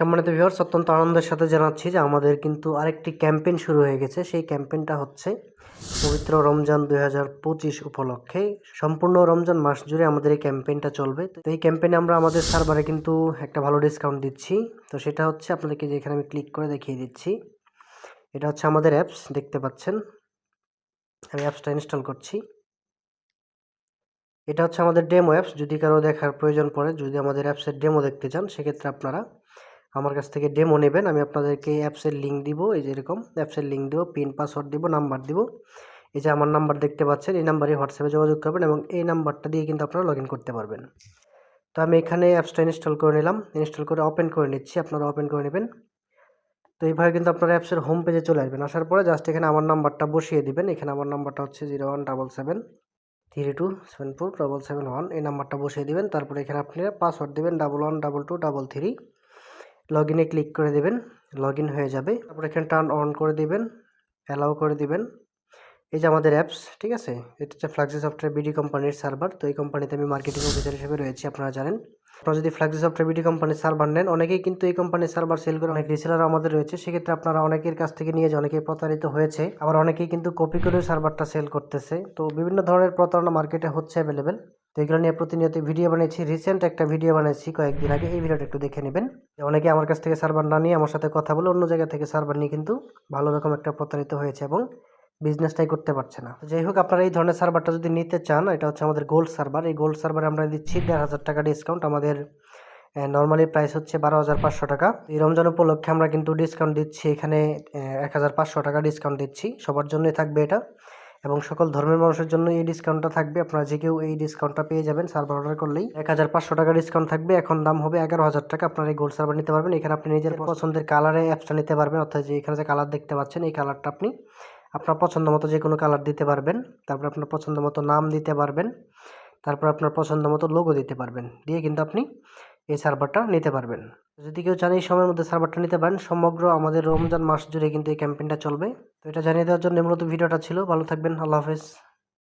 সম্মানিত ভিউয়ার্স অত্যন্ত আনন্দের সাথে জানাচ্ছি যে আমাদের কিন্তু আরেকটি ক্যাম্পেইন শুরু হয়ে গেছে। সেই ক্যাম্পেইনটা হচ্ছে পবিত্র রমজান দুই হাজার পঁচিশ উপলক্ষে। সম্পূর্ণ রমজান মাস জুড়ে আমাদের এই ক্যাম্পেইনটা চলবে। তো এই ক্যাম্পেইনে আমরা আমাদের সার্ভারে কিন্তু একটা ভালো ডিসকাউন্ট দিচ্ছি। তো সেটা হচ্ছে আপনাদেরকে যেখানে আমি ক্লিক করে দেখিয়ে দিচ্ছি। এটা হচ্ছে আমাদের অ্যাপস দেখতে পাচ্ছেন? আমি অ্যাপসটা ইনস্টল করছি। এটা হচ্ছে আমাদের ডেমো অ্যাপস যদি কারও দেখার প্রয়োজন পড়ে, যদি আমাদের অ্যাপসের ডেমো দেখতে চান, সেক্ষেত্রে আপনারা আমার কাছ থেকে ডেমো নেবেন। আমি আপনাদেরকে অ্যাপসের লিঙ্ক দিব। এই যে এরকম অ্যাপসের লিঙ্ক দিব পিন পাসওয়ার্ড দিব নাম্বার দিব। এই যে আমার নাম্বার দেখতে পাচ্ছেন, এই নাম্বারে হোয়াটসঅ্যাপে যোগাযোগ করবেন এবং এই নাম্বারটা দিয়ে কিন্তু আপনারা লগ করতে পারবেন। তো আমি এখানে অ্যাপসটা ইনস্টল করে নিলাম। ইনস্টল করে ওপেন করে নিচ্ছি। আপনারা ওপেন করে নেবেন। তো এইভাবে কিন্তু আপনারা অ্যাপসের হোম পেজে চলে আসবেন। আসার পরে জাস্ট এখানে আমার নাম্বারটা বসিয়ে দিবেন। এখানে আমার নাম্বারটা হচ্ছে zero one double seven three two seven four double seven one এই নাম্বারটা বসিয়ে দিবেন। তারপরে এখানে আপনি পাসওয়ার্ড দেবেন double one double two double three log ইনে ক্লিক করে দেবেন লগ হয়ে যাবে। তারপর এখানে টার্ন অন করে দিবেন অ্যালাউ করে দিবেন। এই যে আমাদের অ্যাপস ঠিক আছে? এটা হচ্ছে ফ্লাক্সি সফটওয়্যার বিডি কোম্পানির সার্ভার তো এই কোম্পানিতে আমি মার্কেটিং অফিসার হিসেবে রয়েছি, আপনারা জানেন। আপনারা যদি ফ্লাক্সি সফটওয়্যার বিডি কোম্পানির সার্ভার নেন, অনেকেই কিন্তু এই কোম্পানির সার্ভার সেল করে অনেক রিসেলার আমাদের রয়েছে। সেক্ষেত্রে আপনারা অনেকের কাছ থেকে নিয়ে যে অনেকেই প্রতারিত হয়েছে, আবার অনেকেই কিন্তু কপি করে সার্ভারটা সেল করতেছে। তো বিভিন্ন ধরনের প্রতারণা মার্কেটে হচ্ছে অ্যাভেলেবেল তো এগুলো নিয়ে প্রতিনিয়ত ভিডিও বানিয়েছি রিসেন্ট একটা ভিডিও বানিয়েছি কয়েকদিন আগে। এই ভিডিওটা একটু দেখে নেবেন। অনেকে আমার কাছ থেকে সার্ভার না নিয়ে আমার সাথে কথা বলে অন্য জায়গা থেকে সার্ভার নিয়ে কিন্তু ভালো রকম একটা প্রতারিত হয়েছে এবং বিজনেসটাই করতে পারছে না। যাই হোক, আপনারা এই ধরনের সার্ভারটা যদি নিতে চান, এটা হচ্ছে আমাদের গোল্ড সার্ভার এই গোল্ড সার্ভারে আমরা দিচ্ছি দেড় হাজার টাকা ডিসকাউন্ট আমাদের নর্মালি প্রাইস হচ্ছে বারো হাজার পাঁচশো টাকা। এই রমজান উপলক্ষে আমরা কিন্তু ডিসকাউন্ট দিচ্ছি। এখানে এক হাজার পাঁচশো টাকা ডিসকাউন্ট দিচ্ছি। সবার জন্যই থাকবে এটা। এবং সকল ধর্মের মানুষের জন্য এই ডিসকাউন্টটা থাকবে। আপনারা যে কেউ এই ডিসকাউন্টটা পেয়ে যাবেন সার্ভার অর্ডার করলেই এক হাজার পাঁচশো টাকা ডিসকাউন্ট থাকবে। এখন দাম হবে এগারো হাজার টাকা। আপনারা এই গোল্ড সার্ভার নিতে পারবেন। এখানে আপনি নিজের পছন্দের কালারে অ্যাপসটা নিতে পারবেন। অর্থাৎ যে এখানে যে কালার দেখতে পাচ্ছেন এই কালারটা আপনি আপনার পছন্দ মতো যে কোনো কালার দিতে পারবেন। তারপর আপনার পছন্দ মতো নাম দিতে পারবেন। তারপর আপনার পছন্দ মতো লোগো দিতে পারবেন। দিয়ে কিন্তু আপনি এই সার্ভারটা নিতে পারবেন। যদি কেউ চান এই সময়ের মধ্যে সার্ভারটা নিতে পারেন, সমগ্র আমাদের রমজান মাস জুড়ে কিন্তু এই ক্যাম্পেইনটা চলবে। তো এটা জানিয়ে দেওয়ার জন্য মূলত ভিডিওটা ছিল। ভালো থাকবেন, আল্লাহ হাফেজ।